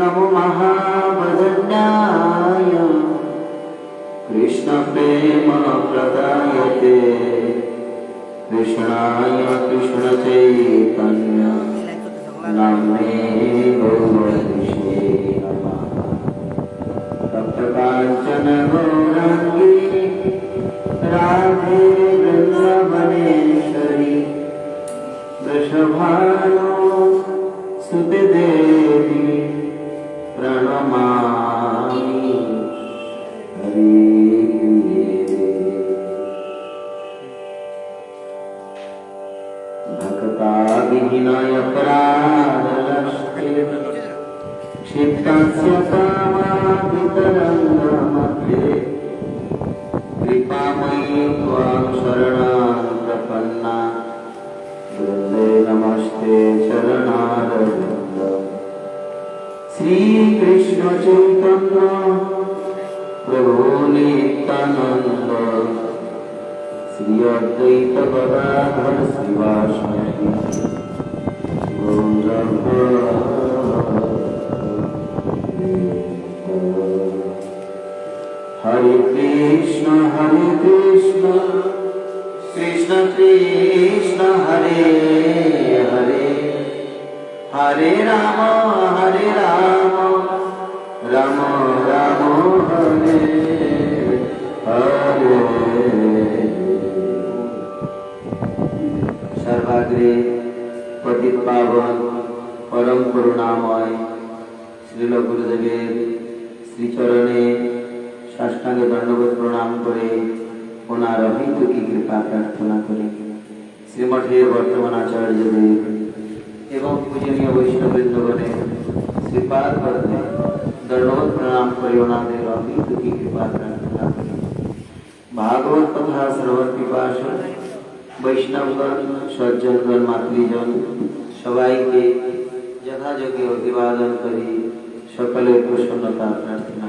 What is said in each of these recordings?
नमो महावदन्याय कृष्णप्रेम प्रदायते कृष्णाय कृष्णचैतन्य। नमः सप्तकाञ्चन गौराङ्गी राधे कृपामयी त्वां शरणां प्रपन्ना वृन्दे नमस्ते चरणारविन्द श्रीकृष्णचैतन्य प्रभो नित्यानन्द श्री अद्वैत गदाधर श्रीवासि কৃষ্ণ, হরে কৃষ্ণ কৃষ্ণ কৃষ্ণ, হরে হরে। হরে রাম হরে রাম রাম রাম, হরে হরে। সর্বাগ্রে প্রদীপ পাবন, পরম করুণাময় শ্রীল গুরুদেবের শ্রীচরণে সাষ্টাঙ্গে দণ্ডবোধ প্রণাম করে ওনার অহিতুকি কৃপা প্রার্থনা করি শ্রীমঠের বর্তমান আচার্যদেব এবং পূজনীয় বৈষ্ণবৃন্দগণে শ্রীপাদ পদ্মে দণ্ডবোধ প্রণাম করে ওনাদের অহিতুকি কৃপা প্রার্থনা করি ভাগবত কথা শ্রবণ পিপাস বৈষ্ণবগণ সজ্জনগণ মাতৃজন সবাইকে যথাযোগ্য অভিবাদন করি সকলের প্রসন্নতা প্রার্থনা করি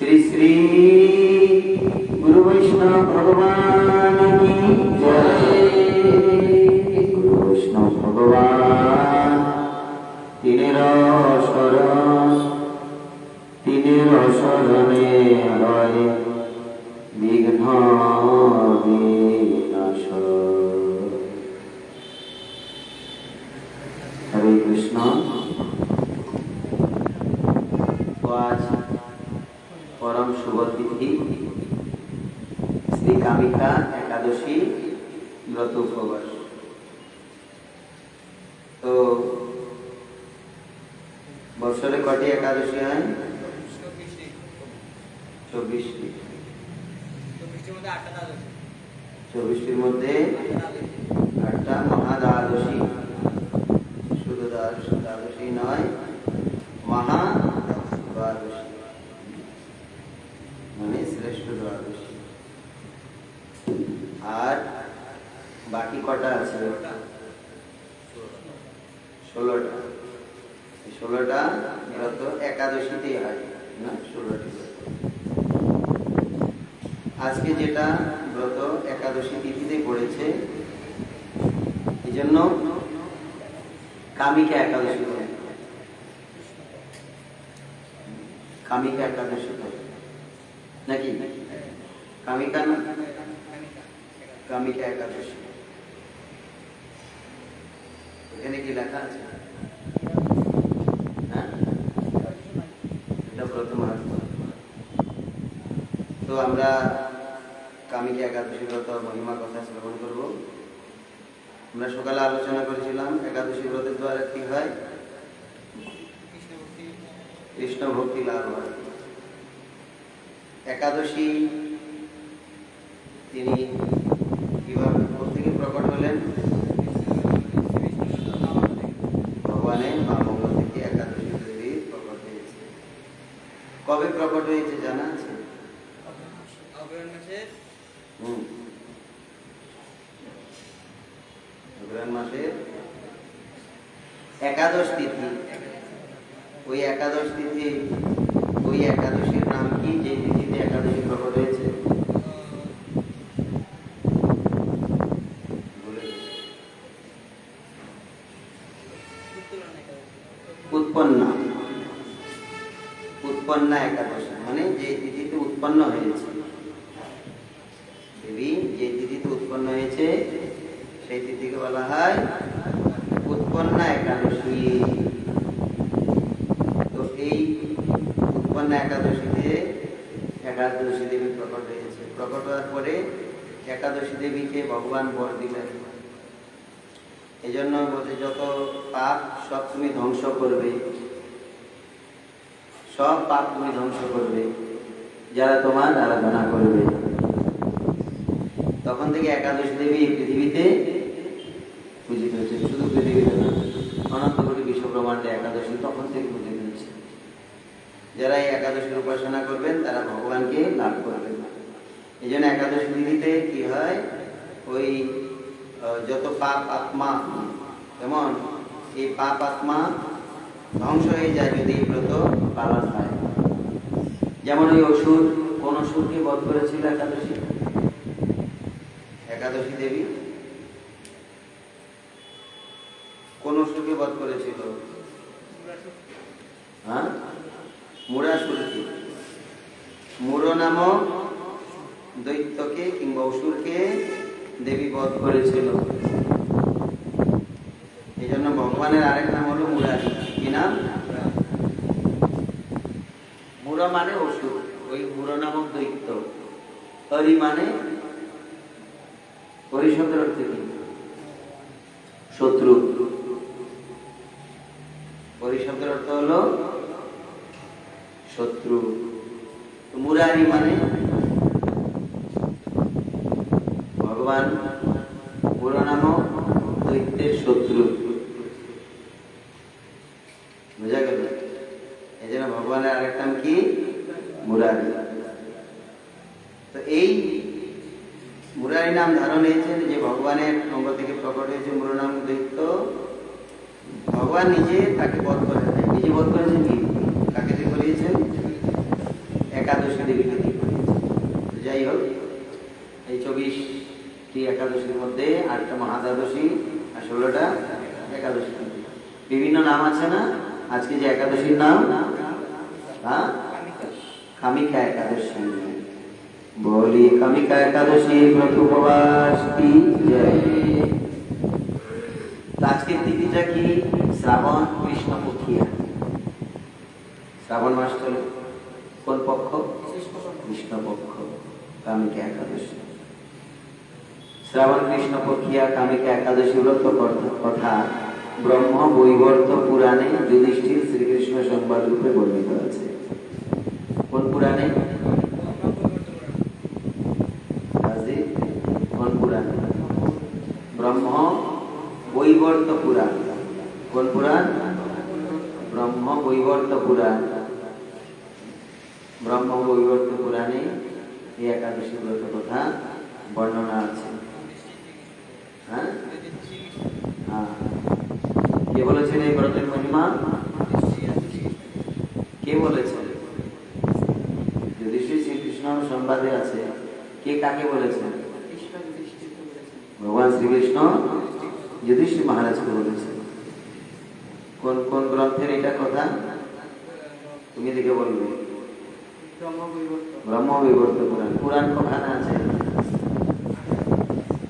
শ্রী শ্রী গুরু বৈষ্ণব ভগবান গুরু বৈষ্ণব ভগবান, তিনের শরণ, তিনের শরণে হয় বিঘ্ন বিনাশ হরে কৃষ্ণ তো আজ পরম শুভ তিথি শ্রী কামিকা একাদশী ব্রত উপবাস। তো বছরে কটি একাদশী হয়? চব্বিশটি। চব্বিশটির মধ্যে আটটা মহা দ্বাদশী শুধু দ্বাদশ- দ্বাদশী নয় মহা দ্বাদশী মানে শ্রেষ্ঠ দ্বাদশী আর বাকি কটা আছে? ষোলোটা। ষোলোটা ব্রত একাদশীতেই হয়, না? ষোলোটি। আজকে যেটা ব্রত একাদশী তিথিতে পড়েছে এই জন্য কামিকা একাদশী বলে কামিকা একাদশী বলে নাকি? কামিকা না? কামিকা একাদশী। এখানে কি লেখা আছে? হ্যাঁ? তো আমরা কামিকা একাদশী মহিমা কথা শ্রবণ করব। আমরা সকালে আলোচনা করেছিলাম একাদশী ব্রতের দ্বারা কি হয়? কৃষ্ণ ভক্তি লাভ হয়। একাদশী তিনি কীভাবে থেকে প্রকট হলেন ভগবানের মা মঙ্গল থেকে একাদশী দেবী প্রকট হয়েছে কবে প্রকট হয়েছে জানা আছে একাদশ তিথি। ওই একাদশ তিথি ওই একাদশীর নাম কি? যে তিথিতে একাদশী প্রকট হয়েছে ভুলে গেছি। উত্তোলন একাদশী উৎপন্না উৎপন্না একাদশী মানে যে তিথিতে উৎপন্ন হয়েছে দেবী যে তিথিতে উৎপন্ন হয়েছে সেই তিথিকে বলা হয় উৎপন্না একাদশী তো এই উৎপন্না একাদশীতে, একাদশী দেবী প্রকট হয়েছে। প্রকট হওয়ার পরে একাদশী দেবীকে ভগবান বর দিলেন। এই জন্য বলছে, যত পাপ সব তুমি ধ্বংস করবে। সব পাপ তুমি ধ্বংস করবে, যারা তোমার আরাধনা করবে তখন থেকে একাদশী দেবী পৃথিবীতে পূজিত হয়েছে। শুধু পৃথিবীতে না, অনন্ত কোটি বিশ্ব ব্রহ্মাণ্ডে একাদশী তখন থেকে পূজিত যারা এই একাদশীর উপাসনা করবেন, তারা ভগবানকে লাভ করবেন। এই জন্য একাদশী তিথিতে কি হয়? ওই যত পাপ আত্মা যেমন এই পাপ আত্মা ধ্বংস হয়ে যায় যদি এই ব্রত পালন হয়। যেমন ওই অসুর, কোন অসুরকে বধ করেছিল একাদশী? একাদশী দেবী? কোন অসুরকে বধ করেছিল? হ্যাঁ? মুরাসুরকে মুর নামক দৈত্যকে কিংবা অসুরকে দেবী বধ করেছিল এই জন্য ভগবানের আরেক নাম হলো মুরারি কি নাম? মুরা মানে অসুর ওই মুর নামক দৈত্য। হরি মানে হরি শব্দের শত্রু হরি অর্থ হলো শত্রু। মুরারি মানে? ভগবান পুরো নামক দৈত্যের শত্রু। বোঝা গেল? এই জন্য ভগবানের আরেক নাম কি? মুরারি। তো এই মুরারি নাম ধারণ হয়েছে যে ভগবানের অঙ্গ থেকে প্রকট হয়েছে মুর নাম দৈত্য। ভগবান নিজে তাকে বধ করে নিজে বধ করেছেন কি? কাকে দিয়ে করিয়েছেন? একাদশী দেবীকে দিয়ে যাই হোক, এই চব্বিশটি একাদশীর মধ্যে আটটা মহাদ্বাদশী আর ষোলোটা একাদশী। বিভিন্ন নাম আছে না? আজকে যে একাদশীর নাম? হ্যাঁ? কামিকা একাদশী। বলি কামিকা একাদশী কি আজকের তিথিটা কি? শ্রাবণ কৃষ্ণ পক্ষিয়া শ্রাবণ মাস চলে। কোন পক্ষ কৃষ্ণ পক্ষ কামিকা একাদশী। শ্রাবণ, কৃষ্ণ পক্ষিয়া, কামিকা একাদশী ব্রত কথা ব্রহ্ম বৈবর্ত পুরাণে যুধিষ্ঠির শ্রীকৃষ্ণ সংবাদ রূপে বর্ণিত আছে। কোন পুরাণে? কোন পুরাণ? ব্রহ্ম বৈবর্ত পুরাণ। কোন পুরাণ? ব্রহ্ম বৈবর্ত পুরাণ। ব্রহ্ম বৈবর্ত পুরাণে এই একাদশী ব্রত কথা বর্ণনা আছে। হ্যাঁ? হ্যাঁ। কে বলেছেন এই ব্রতের মহিমা? কে বলেছেন? যুধিষ্ঠির শ্রীকৃষ্ণ সংবাদে আছে, কে কাকে বলেছেন? ভগবান শ্রীকৃষ্ণ? যুধিষ্ঠির মহারাজকে বলেছেন। কোন কোন গ্রন্থের এটা কথা? তুমি দেখে বলবে। ব্রহ্ম বৈবর্ত ব্রহ্ম বিবর্ত পুরাণ পুরাণ কখানা আছে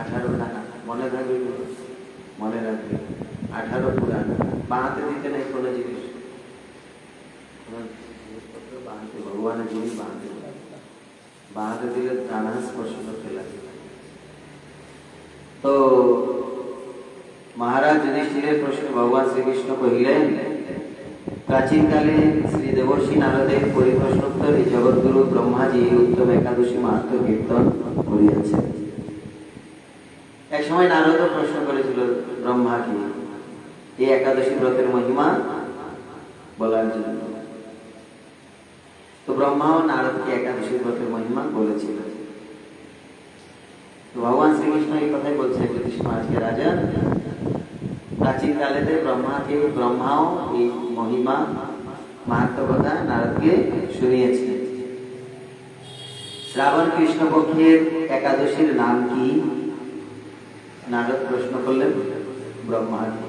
আঠারো খানা মনে থাকবে তো? মনে রাখবে আঠারো পুরাণ বাঁহাতে দিতে নেই কোনো জিনিস কোনো জিনিসপত্র বাঁহাতে ভগবানের জিনিস বাঁহাতে দেয়। বাঁহাতে দিলে প্রাণা স্পর্শ করতে লাগে তো মহারাজ যুধিষ্ঠিরের প্রশ্ন ভগবান শ্রীকৃষ্ণ কহিলেন প্রাচীনকালে শ্রী দেবর্ষী নারদের পরিপ্রশ্নোত্তরে জগৎগুরু ব্রহ্মাজি এই উত্তম একাদশী মাহাত্ম কীর্তন করিয়াছেন। এক সময় নারদও প্রশ্ন করেছিল ব্রহ্মাকে এই একাদশী ব্রতের মহিমা বলার জন্য। তো ব্রহ্মাও নারদকে একাদশী ব্রতের মহিমা বলেছিল। ভগবান শ্রীকৃষ্ণ এই কথাই বলছে জ্যোতিষ মহারাজকে, রাজা প্রাচীন কালেতে ব্রহ্মাকে ব্রহ্মাও এই মহিমা মাহাত্ম কথা নারদকে শুনিয়েছিলেন শ্রাবণ কৃষ্ণপক্ষের একাদশীর নাম কি? নারদ প্রশ্ন করলেন ব্রহ্মাকে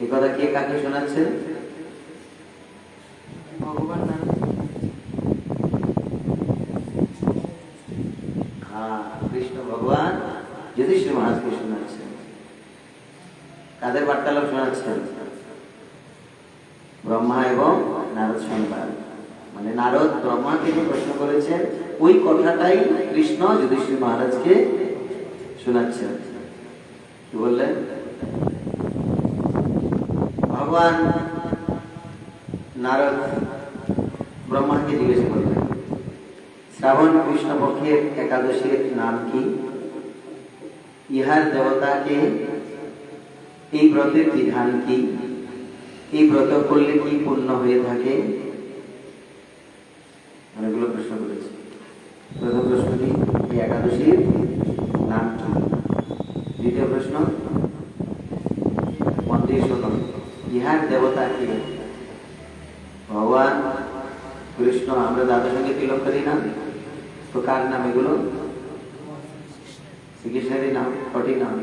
এই কথা কে কাকে শোনাচ্ছেন ভগবান হ্যাঁ কৃষ্ণ ভগবান যুধিষ্ঠির মহারাজকে শোনাচ্ছেন কাদের বার্তালাপ শোনাচ্ছেন ব্রহ্মা এবং নারদ সংবাদ মানে নারদ ব্রহ্মাকে যে প্রশ্ন করেছেন ওই কথাটাই কৃষ্ণ যুধিষ্ঠির মহারাজকে শোনাচ্ছেন। কি বললেন? ভগবান নারদ ব্রহ্মাকে জিজ্ঞেস করলেন, শ্রাবণ কৃষ্ণ পক্ষের একাদশীর নাম কি? ইহার দেবতাকে এই ব্রতের বিধান কি? এই ব্রত করলে কি পূর্ণ হয়ে থাকে? অনেকগুলো প্রশ্ন করেছে। প্রথম প্রশ্নটি, এই একাদশীর নাম কি? দ্বিতীয় প্রশ্ন মন্দির শোনো, ইহার দেবতা কে? ভগবান, কৃষ্ণ, আমরা দাদার সঙ্গে তিলক করি না? তো কার নাম এগুলো? শ্রীকৃষ্ণেরই নাম কটি নাম?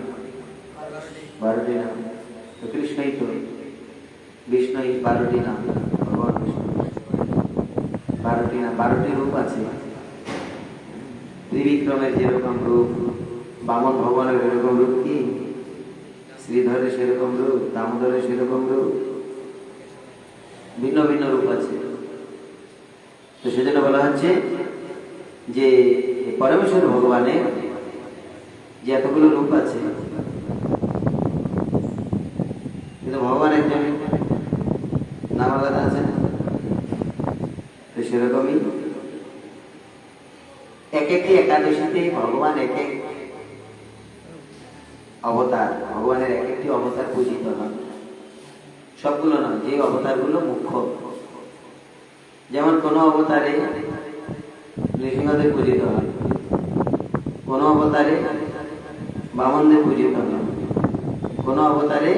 বারোটি নাম। তো কৃষ্ণই তো বিষ্ণুই বারোটি নাম, ভগবান বিষ্ণু। বারোটি নাম বারোটি রূপ আছে। ত্রিবিক্রমের যেরকম রূপ, বামন ভগবানের এরকম রূপ কি? শ্রীধরের সেরকম রূপ, দামোদরের সেরকম রূপ। ভিন্ন ভিন্ন রূপ আছে। তো সেজন্য বলা হচ্ছে যে পরমেশ্বর ভগবানের যে এতগুলো রূপ আছে কিন্তু ভগবান একজন নাম আলাদা আছে তো সেরকমই এক একটি একাদশীতে ভগবান এক এক অবতার, ভগবানের এক একটি অবতার পূজিত হয়। সবগুলো নয়, যে অবতারগুলো মুখ্য। যেমন কোন অবতারে নৃসিংহদেব পূজিত হয়, কোন অবতারে বামনদেব পূজিত হয়, কোন অবতারে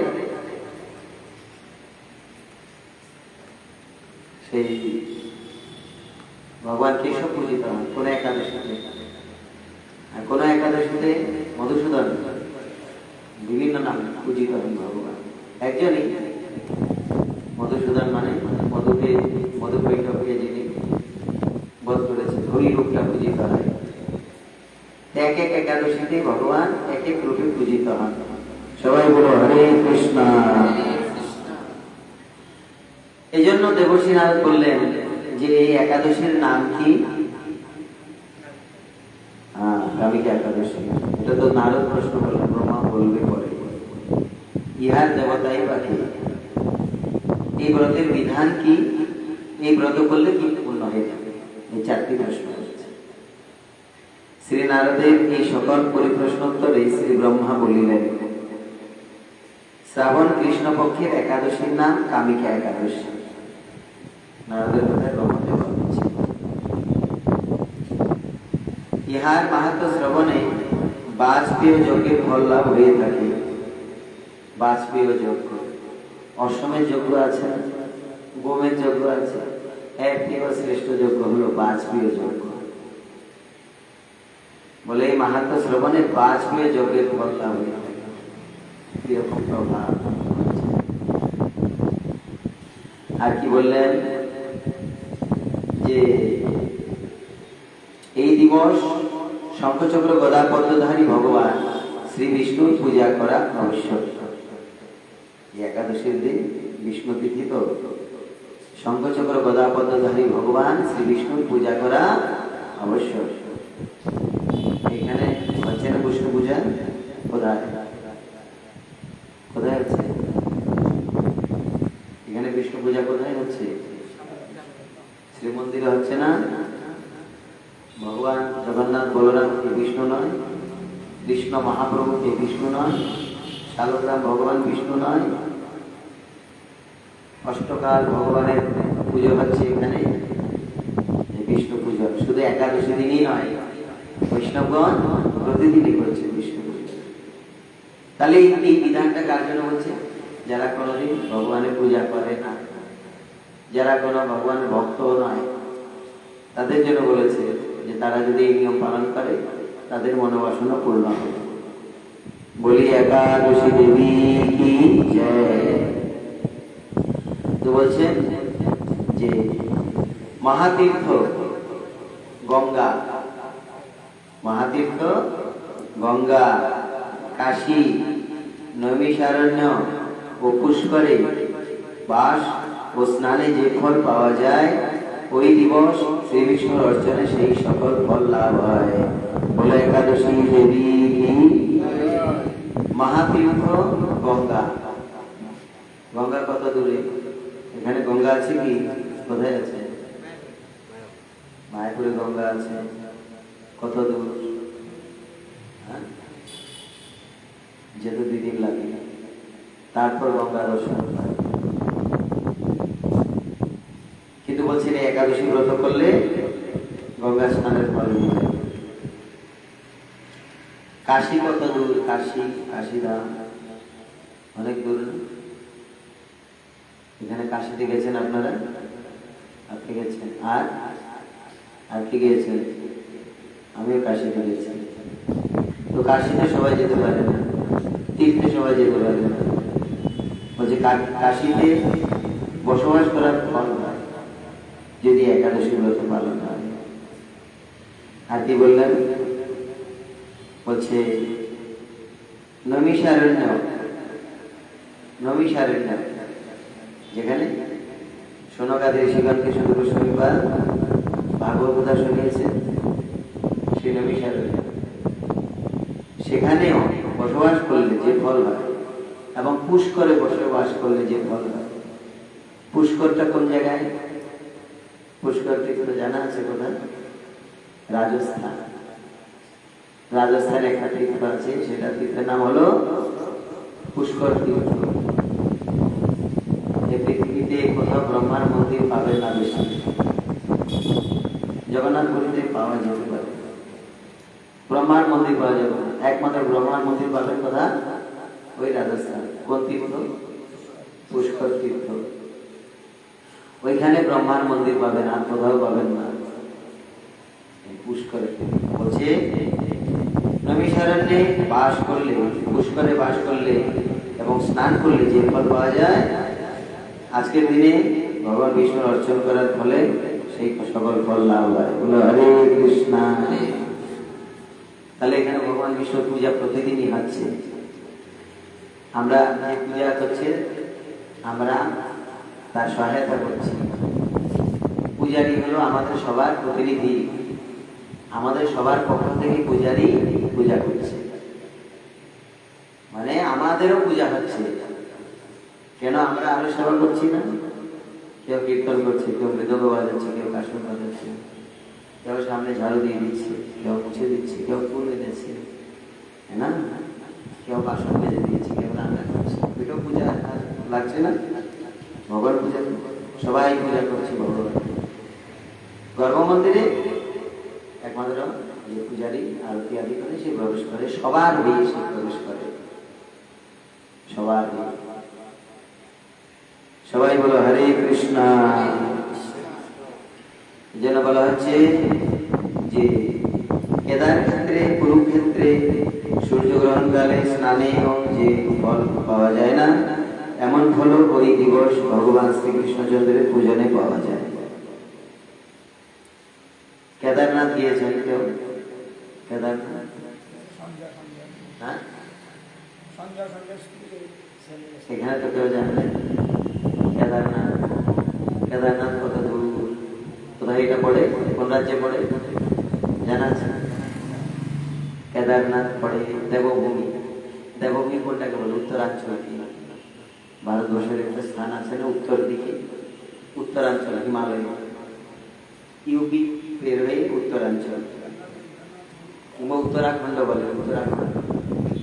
সেই ভগবান কেশব পূজিত হয় কোন একাদশীতে আর কোন একাদশীতে মধুসূদন বিভিন্ন নামে পূজিত হন ভগবান। একজনই মধুসূদন মানে মধুকে মধুকৈটকে যিনি বধ করেছেন ওই রূপটা পূজিত হয় এক এক একাদশীতে ভগবান এক এক রূপে পূজিত হন। সবাই বলো, হরে কৃষ্ণ। এই জন্য দেবশ্রী বললেন যে এই একাদশীর নাম কি? হ্যাঁ কামিকা একাদশী। এটা তো নারদ প্রশ্ন করলেন ব্রহ্মা বলবে পরে। ইহার দেবতাই বা কে? এই ব্রতের বিধান কি? এই ব্রত করলে কি পূর্ণ হয়ে যাবে। এই চারটি প্রশ্ন শ্রী নারদের এই সকল পরিপ্রশ্নোত্তরে শ্রী ব্রহ্মা বলিলেন শ্রাবণ কৃষ্ণপক্ষের একাদশীর নাম কামিকা একাদশী। ইহার মাহাত্ম শ্রবণে বাজপেয় যজ্ঞের ফল লাভ হয়ে থাকে। বাজপেয় যজ্ঞ। অসমের যজ্ঞ আছে গোমের যজ্ঞ আছে। একটি বা শ্রেষ্ঠ যজ্ঞ হলো বাজপেয় যজ্ঞ। বলে এই মাহাত্ম শ্রবণে বাজপেয় যজ্ঞের ফল লাভ হয়ে থাকে। প্রভাব আর কি বললেন? যে এই দিবস শঙ্খচক্র গদা পদ্মধারী ভগবান শ্রী বিষ্ণুর পূজা করা আবশ্যক। একাদশীর দিন বিষ্ণু তিথি তো। শঙ্খচক্র গদা পদ্মধারী ভগবান শ্রী বিষ্ণুর পূজা করা আবশ্যক। এখানে হচ্ছে না বিষ্ণু পূজা। কোথায়? কোথায় হচ্ছে? এখানে বিষ্ণু পূজা কোথায় হচ্ছে? শ্রীমন্দিরে হচ্ছে না। ভগবান জগন্নাথ বলরাম কে বিষ্ণু নয়, কৃষ্ণ মহাপ্রভু কে বিষ্ণু নয়, শালগ্রাম ভগবান বিষ্ণু নয়। অষ্টকাল ভগবানের পুজো হচ্ছে এখানে বিষ্ণু পুজো। শুধু একাদশী দিনই নয়, বৈষ্ণবগণ প্রতিদিনই করছে বিষ্ণু পুজো। তাহলে এই বিধানটা কার জন্য হচ্ছে? যারা কোনোদিন ভগবানের পূজা করে না। যারা কোনো ভগবানের ভক্ত নয়, তাদের জন্য বলেছে যে তারা যদি এই নিয়ম পালন করে, তাদের মনোবাসনা পূর্ণ হবে। বলি একাদশী দেবী কি তো বলছেন যে মহাতীর্থ গঙ্গা মহাতীর্থ গঙ্গা, কাশী, নৈমিষারণ্য ও পুষ্করে বাস ও স্নানে যে ফল পাওয়া যায়, ওই দিবস শ্রী বিষ্ণুর অর্চনে সেই সকল ফল লাভ হয়। বলে একাদশী দেবী মহাতীর্থ গঙ্গা। গঙ্গা কত দূরে? এখানে গঙ্গা আছে কি? কোথায় আছে? মায়াপুরে গঙ্গা আছে। কত দূর? হ্যাঁ? যেতে দুই দিন লাগে। তারপর গঙ্গা দর্শন হয়। কিন্তু বলছি না একাদশী ব্রত করলে গঙ্গা স্নানের ফল কাশী কত দূর? কাশি কাশীধাম অনেক দূর। এখানে কাশিতে গেছেন আপনারা? আপনি গেছেন। আর? আর কি গিয়েছেন আমিও কাশিতে গেছি। তো কাশিতে সবাই যেতে পারে না। তীর্থে সবাই যেতে পারে না। বলছে কাশিতে বসবাস করার ফল যদি একাদশী ব্রত পালন হয়। আর কি বললেন? বলছে নমিষারণ্য নমিষারণ্য যেখানে সোনকাদের ঋষিগণকে শুধু শনিবার ভাগবত কথা শুনিয়েছেন সেই নমিষারণ্য সেখানেও বসবাস করলে যে ফল হয় এবং পুষ্করে বসবাস করলে যে ফল হয়। পুষ্করটা কোন জায়গায়? পুষ্কর তীর্থ জানা আছে কোথায়? রাজস্থান। রাজস্থানে একটা তীর্থ আছে, সেটা তীর্থের নাম হলো পুষ্কর তীর্থ। পৃথিবীতে কোথাও ব্রহ্মার মন্দির পাবে না বেশি। জগন্নাথ পাওয়া ব্রহ্মার মন্দির পাওয়া যাবে। একমাত্র ব্রহ্মার মন্দির পাবেন ওই রাজস্থান। তীর্থ? পুষ্কর তীর্থ। ওইখানে ব্রহ্মার মন্দির পাবেন, আর কোথাও পাবেন না। পুষ্করে বলছে নমিশারণ্যে বাস করলে, পুষ্করে বাস করলে এবং স্নান করলে যে ফল পাওয়া যায়, আজকের দিনে ভগবান বিষ্ণুর অর্চন করার ফলে সেই সকল ফল লাভ হয়। বলো, হরে কৃষ্ণ তাহলে এখানে ভগবান বিষ্ণুর পূজা প্রতিদিনই হচ্ছে। আমরা পূজা করছে? আমরা তার সহায়তা করছি। পূজারি হলো আমাদের সবার প্রতিনিধি। আমাদের সবার পক্ষ থেকে পূজারি পূজা করছে। মানে আমাদেরও পূজা হচ্ছে। কেন আমরা আরও সেবা করছি না? কেউ কীর্তন করছে, কেউ মৃদঙ্গ বাজাচ্ছে, কেউ কাশন বাজাচ্ছে, কেউ সামনে ঝাড়ু দিয়ে দিচ্ছে, কেউ মুছে দিচ্ছে, কেউ ফুল না? কেউ বাসন বেজে দিয়েছে, কেউ রান্না করছে। এটাও পূজা লাগছে না? ভগবান পূজা সবাই পূজা করছে ভগবান। গর্ভ মন্দিরে একমাত্র যে পূজারি, আরতি আদি করে, সে প্রবেশ করে, সবার হয়ে সে প্রবেশ করে। সবার। সবাই বলো, হরে কৃষ্ণ। যেন বলা হচ্ছে যে কেদার ক্ষেত্রে কুরুক্ষেত্রে সূর্যগ্রহণকালে স্নানে এবং যে ফল পাওয়া যায় না এমন ফল ওই দিবস ভগবান শ্রীকৃষ্ণচন্দ্রের পূজনে পাওয়া যায়। কেদারনাথ গিয়েছেন কেউ? কেদারনাথ? হ্যাঁ? এখানে তো কেউ জানে কেদারনাথ কেদারনাথ কত দূর? কোথায় এটা পড়ে? কোন রাজ্যে পড়ে? জানা আছে? কেদারনাথ পড়ে দেবভূমি। দেবভূমি কোনটাকে বলে? উত্তরাঞ্চল ভারতবর্ষের একটা স্থান আছে না উত্তর দিকে? উত্তরাঞ্চল, হিমালয়। ইউপি পের হয়ে উত্তরাঞ্চল। কিংবা উত্তরাখণ্ড বলে, উত্তরাখণ্ড।